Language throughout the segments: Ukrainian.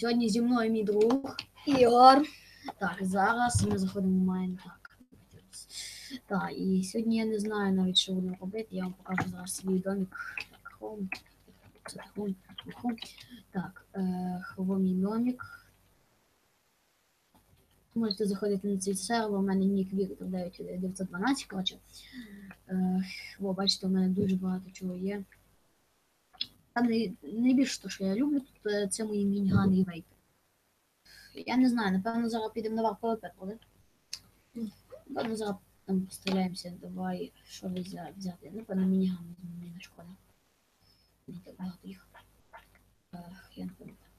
Сьогодні зі мною мій друг. Ігор. Так, зараз ми заходимо в майн. Так. Так, і сьогодні я не знаю навіть, що будемо робити. Я вам покажу зараз свій домик. Так, хом. Це хом. хом. Так, е, мій домик. Можете заходити на цей сервер, у мене нік Віктор 9912, коротше. Е, о, бачите, у мене дуже багато чого є. Найбільше, що я люблю, тут е, це мої мінігани і вейпи. Я не знаю, напевно, зараз підемо на вар ПВП, правда? Напевно, зараз там постріляємося, давай, що взяти, взяти. Напевно, мініган мені не шкода. Мені так багато їх. Ех, я не пам'ятаю.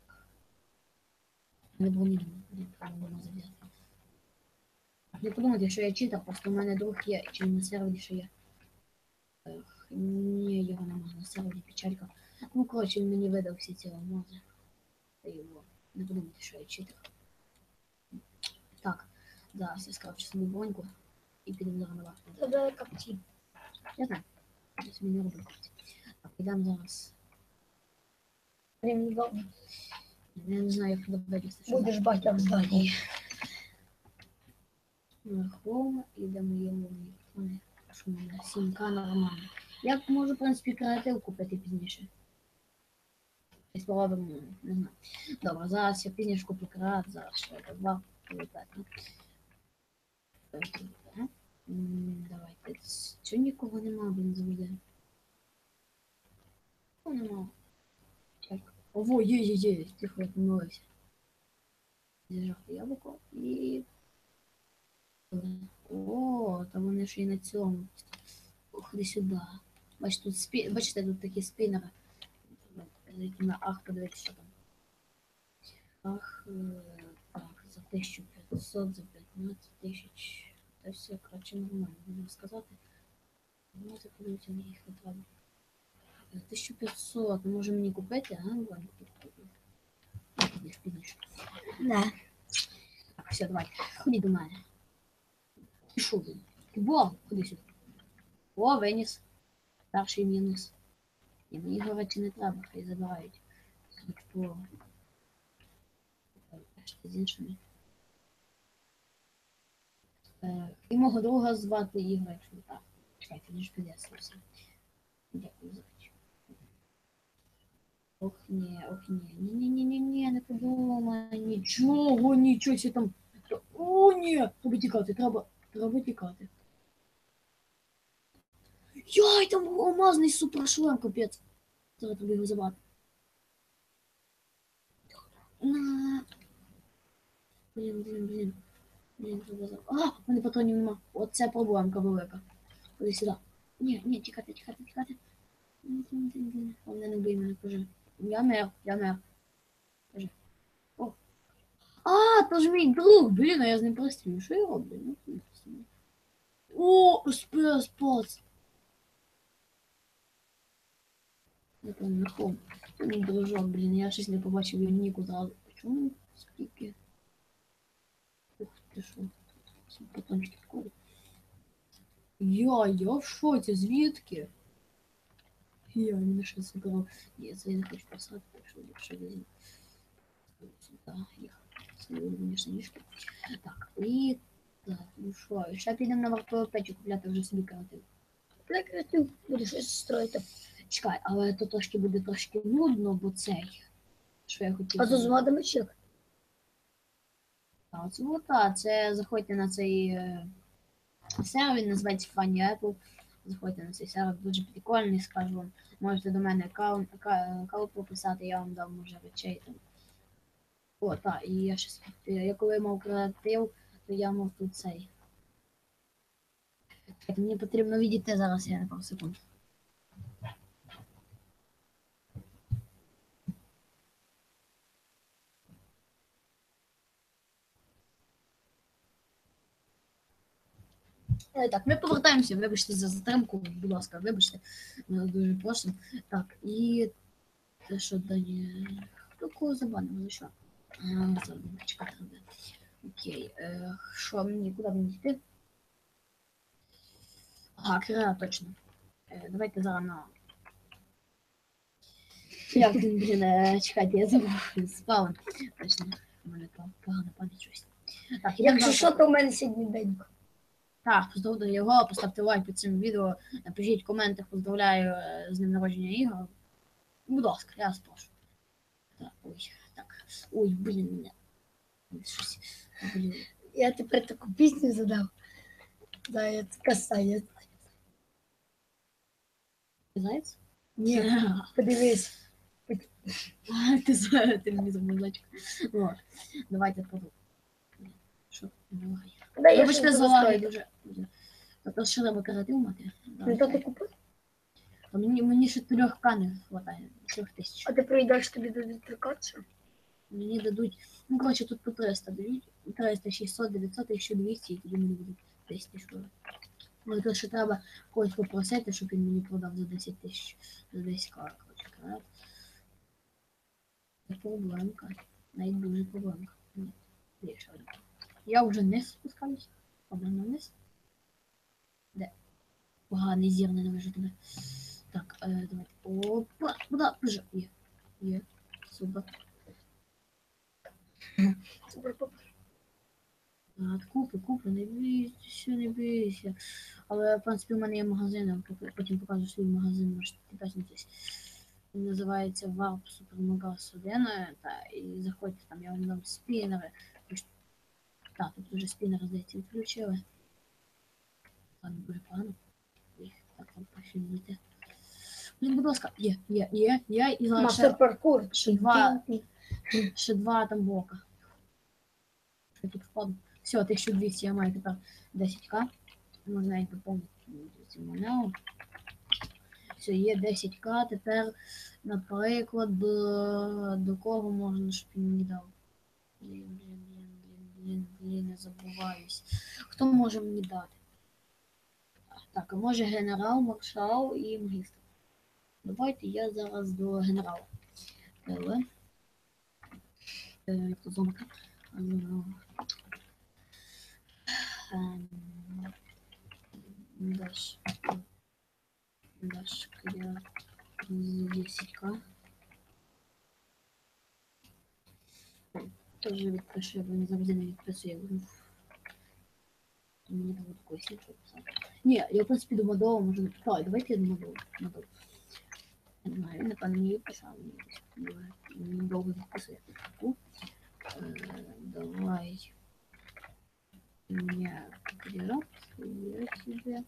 Не було мінімум, не було взяти. Не подумайте, що я читав, просто у мене друг є, чи на сервері ще є. Ні, його немає на сервері, печалька. Ну, коротше, він мені видав всі ці алмази. Та його. Не подумайте, що я читав. Так, зараз я скрафчу собі броньку і підемо зараз на вахту. Тебе капці. Я знаю. Я собі не роблю крафті. Так, підемо зараз. Блін, добре. Я не знаю, як туди вилізти. що Будеш батя в здані. Верхом ідемо йому мікрофони. Що в мене 7К нормально. Я можу, в принципі, креатив купити пізніше. І спробуємо, не знаю. Добре, зараз я пізніше куплю зараз ще два полетати. Давайте. Чого нікого нема, блін, завжди? Нікого нема. Так. Ого, є, є, є, тихо, я помилився. Зіжати яблуко і о, там вони ще й на цьому. Ходи сюди. Бачите, тут спі... Бачите, тут такі спінери. Зайти на ах, подивитися, що там. Ах, е, так, за 1500, за 15 тисяч. Та все, коротше, нормально, будемо сказати. Ну, це подивіться, мені їх не треба. Е, 1500, ну може мені купити, а? Вань, Підеш, підеш. Не. Так, все, давай. Ходи до мене. Пішов він. Во, ходи сюди. О, виніс. Перший мінус. І мені говорити не треба, хай забирають. Хто? З іншими. Е, І мого друга звати Ігор, так. Чекайте, не ж підяснився. Дякую за речі. Ох, ні, ох, ні, ні, ні, ні, ні, ні, не подумай, нічого, нічого там. О, ні, треба тікати, треба, треба тікати. Яй, там алмазний супершлем, капець. Треба його забрати. На. Блін, блін, блін. Блін, треба забрати. А, в мене патронів нема. Оце проблемка велика. Ходи сюди. Ні, ні, тікати, тікати, тікати. Блін. Головне, не бий мене, кажи. Я мер, я мер. Кажи. О. А, то ж друг, блін, а я з ним прострілю. Що я роблю? Ну, не. О, спес, пац. Я там нахом. Мій дружок, блін, я щось не побачив його ніку зразу. Чому скільки? Ух ти що. Ці Батончики вколі. Я, я в шоці, звідки? Я мене ще забрав. Ні, це я не хочу писати, так що ліпше візьму. Сюди, їх. Свої улюблені штанішки. Так, і... Так, ну що, ще підемо на вартову печі купляти вже собі креатив. Як ти будеш щось строїти. Чекай, але то трошки буде трошки нудно, бо цей. Що я хотів. А то з зробити. чек. А, це вот, це заходьте на цей е, сервер, він називається Funny Apple. Заходьте на цей сервер, дуже прикольний, скажу вам. Можете до мене аккаунт, аккаунт пописати, я вам дам може речей там. О, так, і я щас. Я коли мав креатив, то я мав тут цей. Так, мені потрібно відійти зараз, я на пару секунд. Так, ми повертаємося, вибачте за затримку, будь ласка, вибачте, ми дуже просимо. Так, і це що далі? Хто кого забанив, за що? Чекати. Окей, е, що мені, куди мені йти? Ага, креа, точно. Е, давайте зараз на Як він, блін, е, чекайте, я забув спав. Точно, у мене там погана пам'ять щось. Так, Якщо що, то в мене сьогодні день. Так, поздравляю його, поставте лайк під цим відео, напишіть в коментах, поздравляю е, з днем народження Ігор. Будь ласка, я спрошу. Так, ой, так. Ой, блін. не. Щось. Блін. Я тепер таку пісню задав. Заяць, касаєць. Заяць? Ні, подивись. Ти з- ти мені замовлячка. Давайте подумаємо. Що? Я Вибачте за дуже. Тобто треба креатив мати? Ну то ти купив, А Мені, мені ще трьох к не хватає, трьох тисяч. а ти прийдеш тобі дадуть трикотшу. Мені дадуть, ну коротше, тут по 300 дають, 300, 600, 900, 1200, і тоді мені будуть 10 тисяч. Ну, то ще треба когось попросити, щоб він мені продав за 10 тисяч, за 10 к, коротше, карат. Це проблемка. Навіть дуже проблемка. Ні, є ще одна. Я вже не спускаюсь. Обрано вниз. Де? Поганий зір ненавижу тебе. Так, е, давайте. Опа, куда? Вже. Є. Є. Супер. Супер поп. Так, купи, купи, не бійся, не бійся. Але, в принципі, у мене є магазин, потім покажу свій магазин, можете підписуватись. Він називається Warp Supermega 1. Та, і заходьте там, я вам дам спінери. Так, тут вже спінери, здається, відключили. Ладно, дуже погано. Їх так там профільнити. Блін, будь ласка, є, є, є, є, і зараз ще, Мастер паркур. ще два, ще два там блока. Я тут впаду? Все, 1200 я маю тепер 10к. Можна навіть поповнити цю монету. Все, є 10к. Тепер, наприклад, до, до кого можна, щоб він мені дав? Блін, блін, блін, блін, блін, не забуваюсь. Хто може мені дати? Так, а може генерал, маршал і магістр. Давайте я зараз до генерала. Теле. Е, Як то зомка. Ну, ем, Даш. Даш я з 10к. Тоже відпишу, бо він завжди не відписує. Ну, Мені треба такої сільчу писати. Ні, я в принципі до Мадова можу написати. Давайте я до Мадова. Мадов. Я не знаю, він напевно мені писав. Мені довго відписує. Таку. Э, давай меня вперед, я тебе.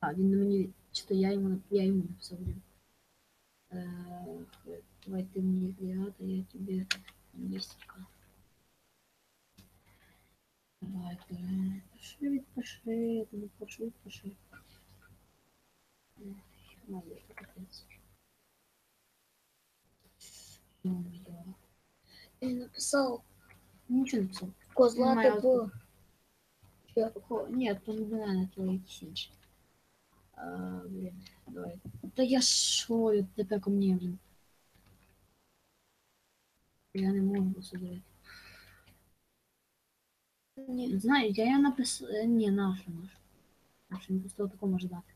А, він на мені, чи то я йому, нап- я йому написав, блін. Э, давай ты мне вперед, а я тебе мистика. Давай, ты пиши, відпиши, я тобі прошу, відпиши. Эх, Надо, это капец. Ну, я Я написав Нічого не писав. козла Немає типу. Такого, ні, то не до мене, то якийсь інший. А, блін, давай. Та я що, тепер ко мені, блін. Я не можу посудити. Ні, знаю, я, я написав. Ні, нашу, нашу. Нашу, він просто таку може дати.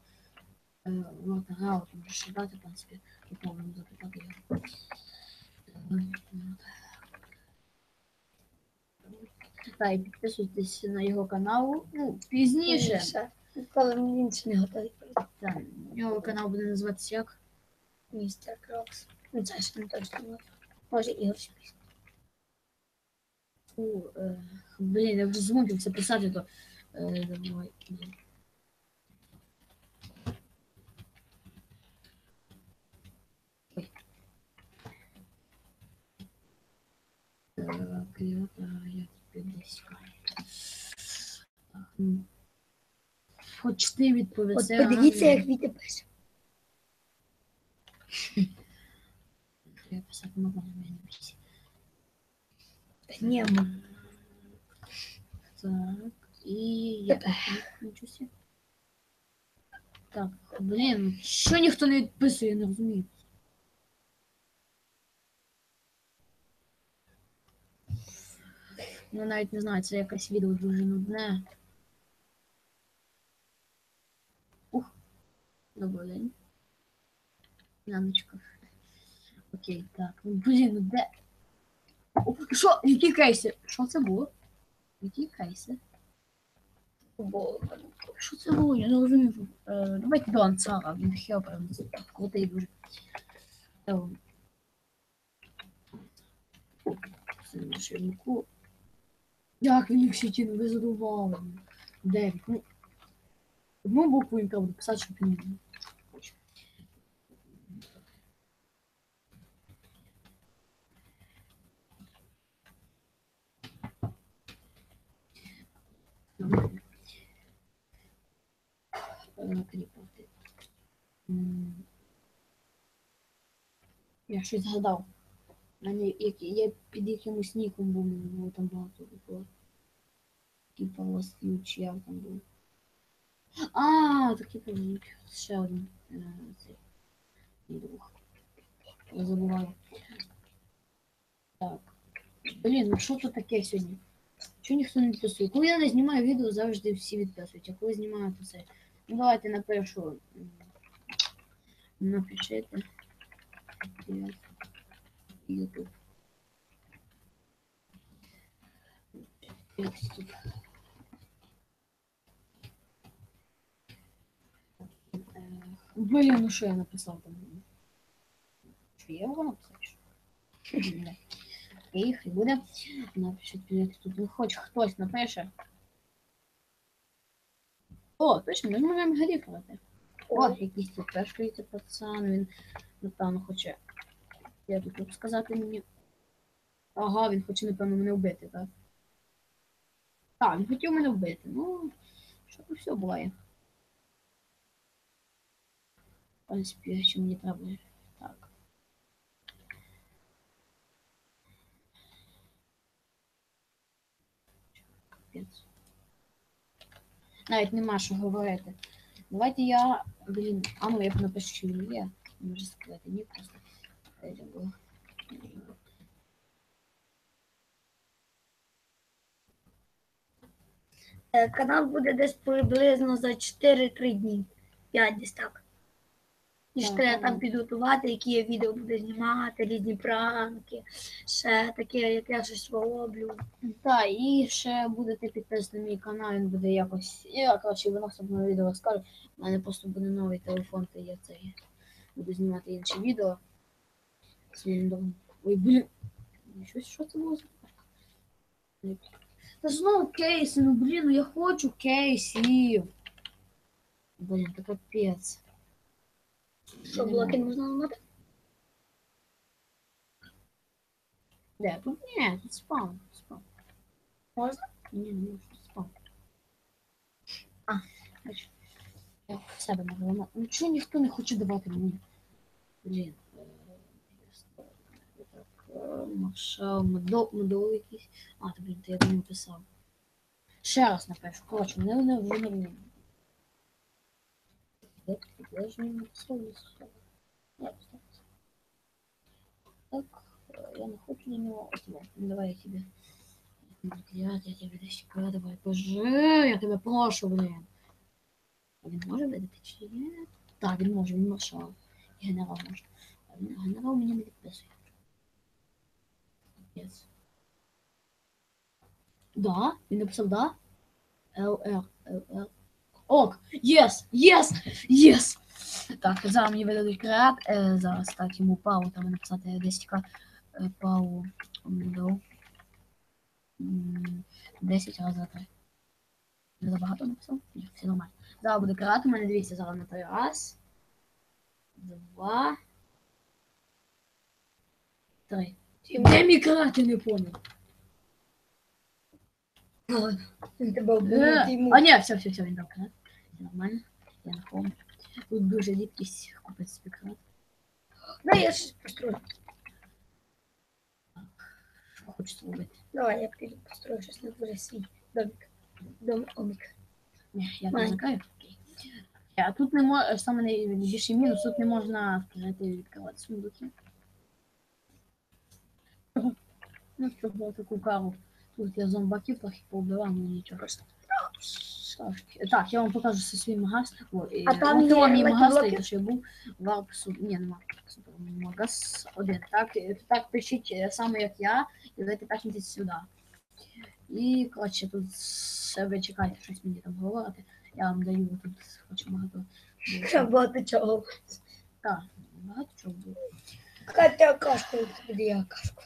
Е, Вот, ага, от може ще дати, в принципі, і повинен запитати його. Е, Та і підписуйтесь на його канал. Ну, пізніше. Пізніше. Коли він ще не готовий. Та, його канал буде називатися як? Містер Крокс. Ну це ж не точно. Може Ігор Шпіс. Фу, е, блін, я вже змучився писати, то е, давай. Ой. Так, я, а, я тебе десь. Хоч ти От відповісти. подивіться, як Вітя пише. Можна, але я не писати. Та ні, Так, і я нічого себе. Так, блін, що ніхто не відписує, я не розумію. Ну навіть не знаю, це якесь відео дуже нудне. Ух, добрий день. Яночка. Окей, так. Ну, блін, ну де. Що? Які кейси? Що це було? Які кейси? Бо Що це було? Я не розумію. Е, давайте до Ансара, він хер прям крутий дуже. Е, Це ширинку. Як він їх сіті не задували? Дев'ять. Ну, одну букву він треба писати, щоб він. М. Я щось згадав. Я під якимось ніком був, було там багато було. Типа Last чи як там був. А, такий помню. Ще один. е, Цей. Друг. Я забуваю. Так. Блін, ну що це таке сьогодні? Чого ніхто не підписує? Коли я не знімаю відео, завжди всі відписують, а коли знімаю, то це. Ну давайте напишу. м, Напишите. Привет. Ютуб. Текстик. Е, Блін, ну що я написав там? Що я його написав? що? Ні. Буде. Напишіть привіт тут. Ну хоч хтось напише. О, точно, ми можемо грифувати. О, якийсь тут пешкається пацан, він напевно хоче. Я тут тут сказати мені. Ага, він хоче, напевно, мене вбити, так? Так, він хотів мене вбити. Ну, що то все буває. В принципі, що мені треба. Так. Капець. Навіть нема що говорити. Давайте я. Блін, а ну я б напишу, є. Може сказати, ні, просто. Е. Е, Канал буде десь приблизно за 4-3 дні. 5 десь так. І що я там підготувати, які я відео буду знімати, різні пранки, ще таке, як я щось роблю. Так, і ще будете підписані на мій канал, він буде якось. Я, коротше, в наступному відео скажу. У мене просто буде новий телефон, то я цей буду знімати інші відео. Своїм домом. Ой, блін. Щось, що це було за Та знову кейси, ну блін, ну я хочу кейсів. Блін, це капець. Що блоки можна ламати? Де? Ні, тут спам. Спам. Можна? Ні, не можу, спам. А. бачиш, Я в себе можу ламати. Ну чого ніхто не хоче давати мені? Блін. Маршал, медов, медов якийсь. А, то, блін, то я не писав. Ще раз напишу. Коротше, мене не вже не вмію. Де, де ж він написав? Десь ще. Я поставлю. Так, е, я не хочу на вот, ну, давай я тебе. Я, тебе десь давай, боже, я тебе прошу, блин. Він може видати чи ні? Так, він може, він маршал. І генерал може. Він- генерал мені не підписує. Yes. Да, він написав да. ЛР, ЛР. Ок, єс, єс, єс. Так, зараз мені видадуть креат. Е, зараз так, йому пау, там написати десь тільки е, пау дав. 10 разів за 3. Не забагато написав? Ні, все нормально. Зараз буде карати, у мене дивіться зараз на 3. Раз. Два. Три. Де мій карат, я не понял. Він тебе Е, йому. А ні, все, все, все, він карат. Нормально. Я на хом. Тут дуже рідкість купити карат. Дай я щось построю. Що хочеться робити? Давай, я піду построю щось на дворі свій домик. Дом омик. Ні, я не закрию. Окей. А тут не можна, саме найбільший мінус, тут не можна вкрити відкривати сундуки. Ну, чого таку кару. Тут я зомбаків трохи повбивав, ну нічого. Трошки. Так, я вам покажу зі свій магаз. О, і, А там ну, є мій магаз, той, що я був, варп суд. Ні, нема Магаз один. Так, е, так пишіть е, саме як я, і дайте п'ятниці сюди. І, коротше, тут ви чекайте, щось мені там говорити. Я вам даю тут хоч багато. Багато чого. Так, багато чого буде. Катя кашку, я кашку.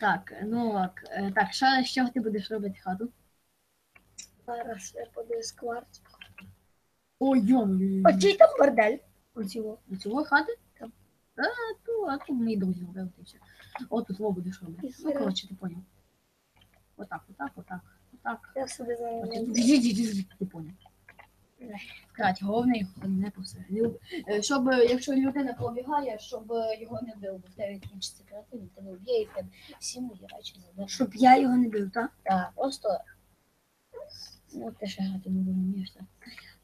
Так, ну ок. Е, Так, що, з чого ти будеш робити хату? Зараз я подаю скварц. Ой, йом. Оцій там бордель. Оцього. До цього хати? Так. А, то, а то мої друзі робили ти все. От тут во будеш робити. І Ну, коротше, ти поняв. Отак, отак, отак, отак. Я собі А зараз. Ти поняв. Скать, головне його не повсе. Е, Щоб, е, якщо людина пробігає, щоб е, його не бив, бо в тебе кінчиться креатив, він тебе вб'є і в тебе всі мої речі забере. Щоб я його не бив, так? Так, просто. Ну, ти ще грати не вмієш. так.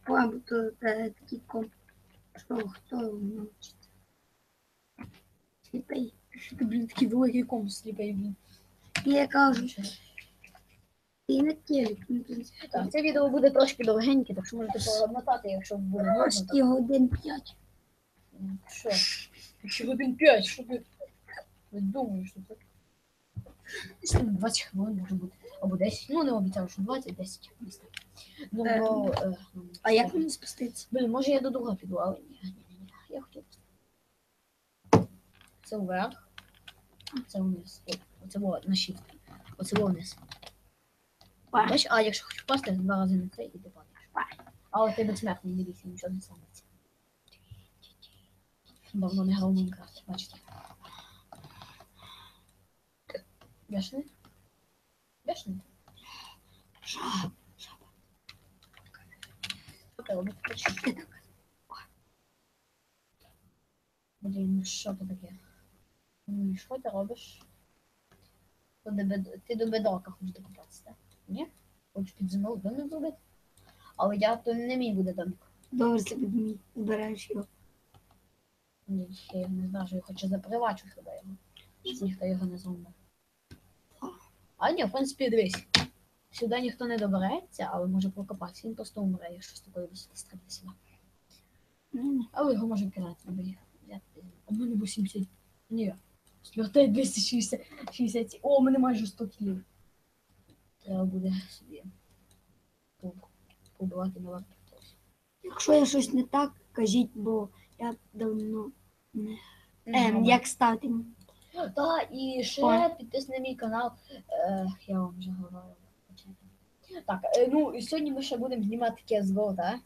Бабу, то це такий комп. Що, хто його навчить? Сліпий. Ти, блін, такий великий ком сліпий, блін. Я кажу, і на телек, ну. Так, це відео буде трошки довгеньке, так що можете промотати, якщо буде так. Почти годин п'ять. Ну, Що? Ще годин 5, що ти ви думаєш, що? Десь там 20 хвилин може бути. Або 10. Ну, не обіцяю, що 20, 10. десь так. Ну, Е, бо, е, ну, А як мені спуститися? Блін, може я до друга піду, але ні, ні, ні, ні. Я хотів. Це вверх, а це вниз. О, Оце було на shift. Оце було вниз. Па. Бач, а якщо хочеш впасти, два рази на це і ти падаєш. Але ти безсмертний, не бійся, нічого не станеться. Давно не грав в Майнкрафт, бачите. Бешений? Бешений? Що ти робиш? Почти. Блін, ну що це таке? Ну і що ти робиш? Ти до, бед... ти до бедрока хочеш докопатися, так? Ні? Хочеш під землею домик зробити? Але я то не мій буде домик. Добре, це мій. Збираєш його. Ні, я його не знаю, що я хочу запривачу сюди його. Щоб ніхто його не зламав. А ні, в принципі, дивись. Сюди ніхто не добереться, але може прокопатися. Він просто умре, якщо з такої висоти стрибне сюди. Ну, Але його може кидати, бо я- У мене 80. Ні. Смертей 260. О, у мене майже 100 кілів. Треба буде собі поб- побивати на варту. Якщо я щось не так, кажіть, бо я давно не. Ем, як стати? Так, і ще Ой. підписуй на мій канал. Е, я вам вже говорила. Так, е, ну і сьогодні ми ще будемо знімати CSGO, так?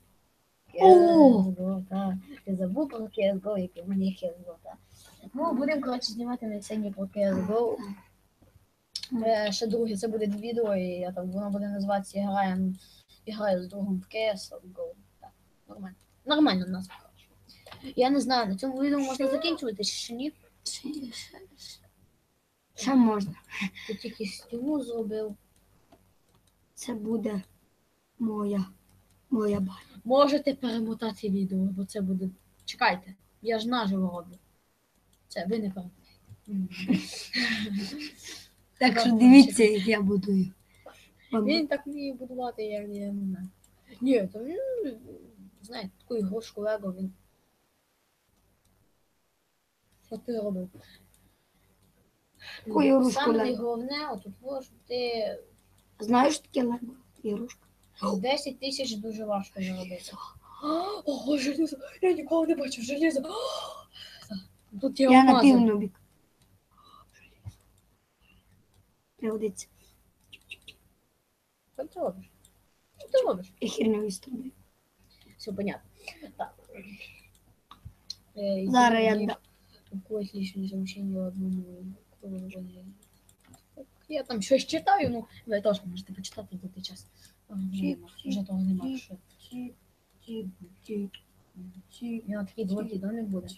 CSGO, так. Ти забув про CSGO, який в мене CSGO, так? Ну, будемо, коротше, знімати на сьогодні про CSGO. Е, ще друге, це буде відео, і я там, воно буде називатися «Граємо, і граю з другом в CSGO. Так, нормально. Нормально в нас, коротше. Я не знаю, на цьому відео можна закінчувати чи ні. Ще, ще, ще. Ще можна. Ти тільки стіну зробив. Це буде моя. Моя баня. Можете перемотати відео, бо це буде. Чекайте, я ж наживо роблю. Це ви не перемотаєте. Так що дивіться, як я будую. Він так вміє будувати, я, я не знаю. Ні, то він, знаєте, таку ігрушку Лего він. Що ти робив? Яку ігрушку Саме Лего? найголовне, отут щоб ти Знаєш таке лего? Ігрушка? 10 тисяч дуже важко заробити. Ого, желізо! Я ніколи не бачив желізо. Тут є Я на алмази. півнобік. Пригодиться. Що ти робиш? Що ти робиш? Я херню. Все понятно. Так. Е, Зараз я і- да- Какое лишнее замещение одному положению. Я там щось читаю, ну ви теж можете почитати той час. А, нема, Вже того немає. що. У нього такий двоякий домик буде.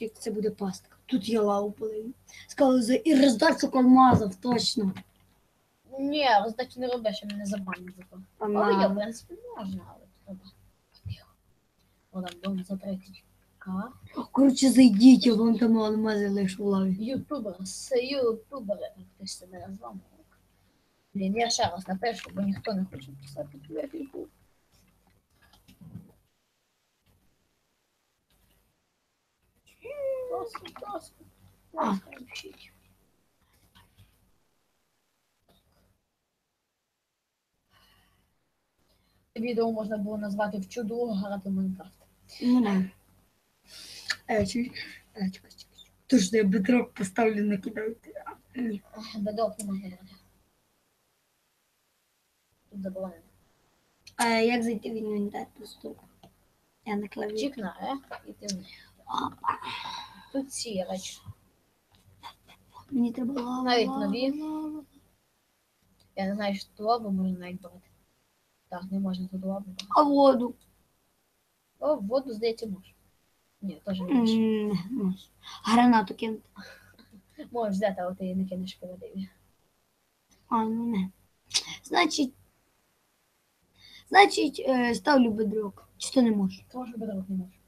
Чик. Це буде пастка. Тут я лаву полив. Сказали за і роздачу алмазів, точно. Ні, роздачі не робиш, я мене забанять за то. Але я, в принципі, можна, але треба. Там дом за 30 к. Коротше, зайдіть, я вам там алмази лишу в лаві. Ютубер, з ютубери, хтось себе назвав. Блін, я ще раз напишу, бо ніхто не хоче писати квітку. Просто, А. Просто пишіть. Відео можна було назвати в чудо грати в Майнкрафт. Ну да. Е, чуй. Е, чекай, чекай. Тож я бедрок поставлю накидати. А, Ні. Бедок не можна брати. Тут заборонено. А як зайти в інвентар просто? Я на клаві. Чик Е і ти вниз. Тут речі. Мені треба лава. Навіть нові. Я не знаю, що тут лаву можна навіть брати. Так, не можна тут лаву брати. А воду? О, воду, здається, можеш. Ні, теж не можеш. М, не, можу. Гранату кинути. Можеш взяти, але ти її не кинеш води. А, ну не. Значить. Значить, е, ставлю бедрок. Чи то не можу? Тому що бедок не можеш.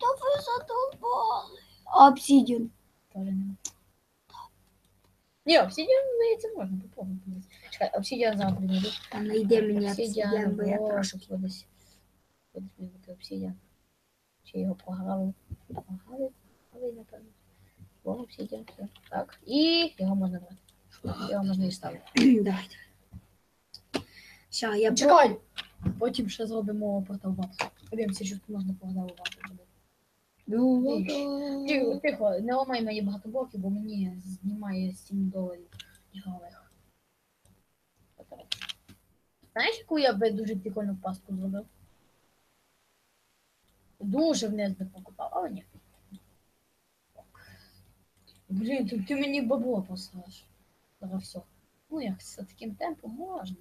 Та ви задовбали. А обсідіон. Теж не можеш. Ні, обсидіан, здається, можна попробувати. Чекай, обсидіан зараз прийду. Та найде мені обсідіон, Обсидіан, бо я щоб кудись. Кудись має бути обсидіан. Чи його програли? Програли? Програли, напевно. О, обсидіан, все. Так, і його можна брати. Його можна і ставити. Давайте. Все, я. Чекай! Потім ще зробимо портал бакс. Подивимося, що можна порталувати. Ну, Тихо, тихо, не ламай мої багато блоків, бо мені знімає 7 доларів ігрових. Знаєш, яку я би дуже прикольну пастку зробив? Дуже вниз би покупав, але ні. Блін, тут ти мені бабло посилаєш. Зараз все. Ну як з таким темпом можна.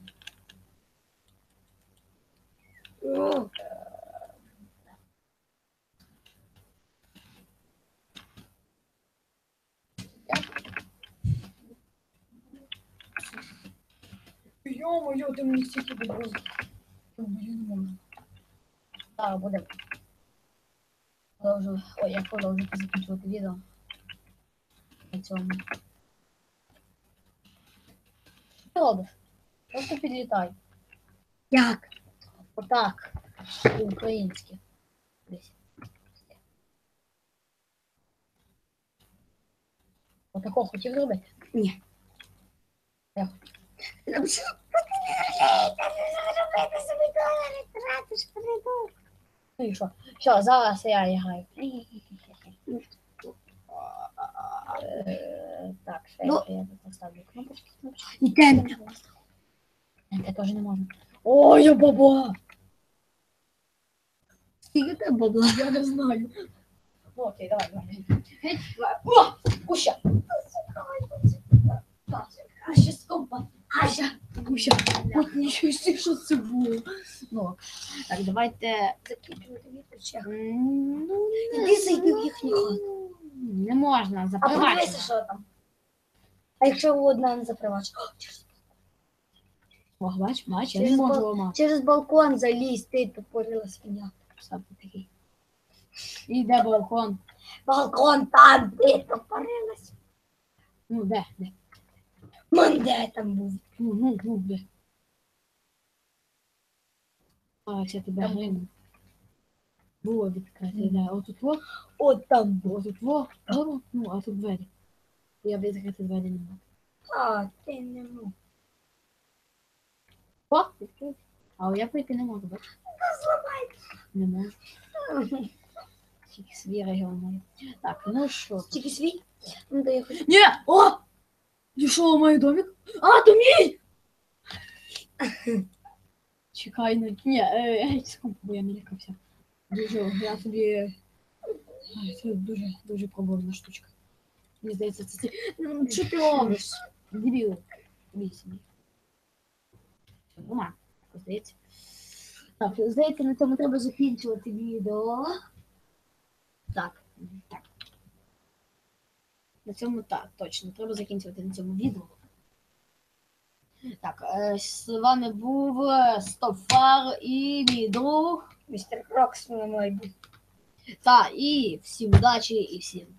Йо-моє, ти мені стільки добро. Йо-моє, не можу. Так. Продовжу. Ой, я продовжу закінчувати відео. На цьому. Що ти робиш? Просто підлітай. Як? Отак. По-українськи. Десь. Отако хотів зробити? Ні. Я Там що? Робити собі долари, тратиш, придурок. Ну і що? Що, зараз я граю. Е, Так, ще Ну. я тут поставлю кнопочки. кнопочки. І тент. Це теж не можна. Ой, я баба! Скільки тебе бабла? Я не знаю. Ну, окей, давай, давай. Геть, давай. О! Куща! Скопа. Куща, куща. Ох, нічого, собі, що це було. Ну, так, давайте відео. ще. Ну, Іди зайди в їхню хату. Не можна, А подивися, що там. А якщо одна не запривачена? О, бач, бач, я не Через можу ламати. Через балкон залізь, ти тупорила свиня. Саме такий. Іде балкон. Балкон там, ти тупорилась. Ну, де, де? Ман, де там був? Ну, ну, ну. А, я тебе Там. Було відкрите, де? Отут во, От там був. отут во, гору, ну, а тут двері. Я відкрити двері не можу. А, ти не мог. О, відкрити. А я прийти не можу, бачиш? Не можу. Тільки свій регіон маю. Так, ну що? Тільки свій? Ну, то я хочу. Ні! О! Ти що, ламаю домик? А, то мій! Чекай, ну, ні, е, геть з компу, бо я не лякався. Дуже, я тобі... Ай, Це дуже, дуже проблемна штучка. Мені здається, це... це... Ну, Що ти робиш? Дебіл. Вісім. Ума, здається. Так, здається, на цьому треба закінчувати відео. Так, так. На цьому так, точно. Треба закінчувати на цьому відео. Так, е, з вами був Стопфар Стофар і мій друг. Містер Крокс на мой був. Та і всім удачі і всім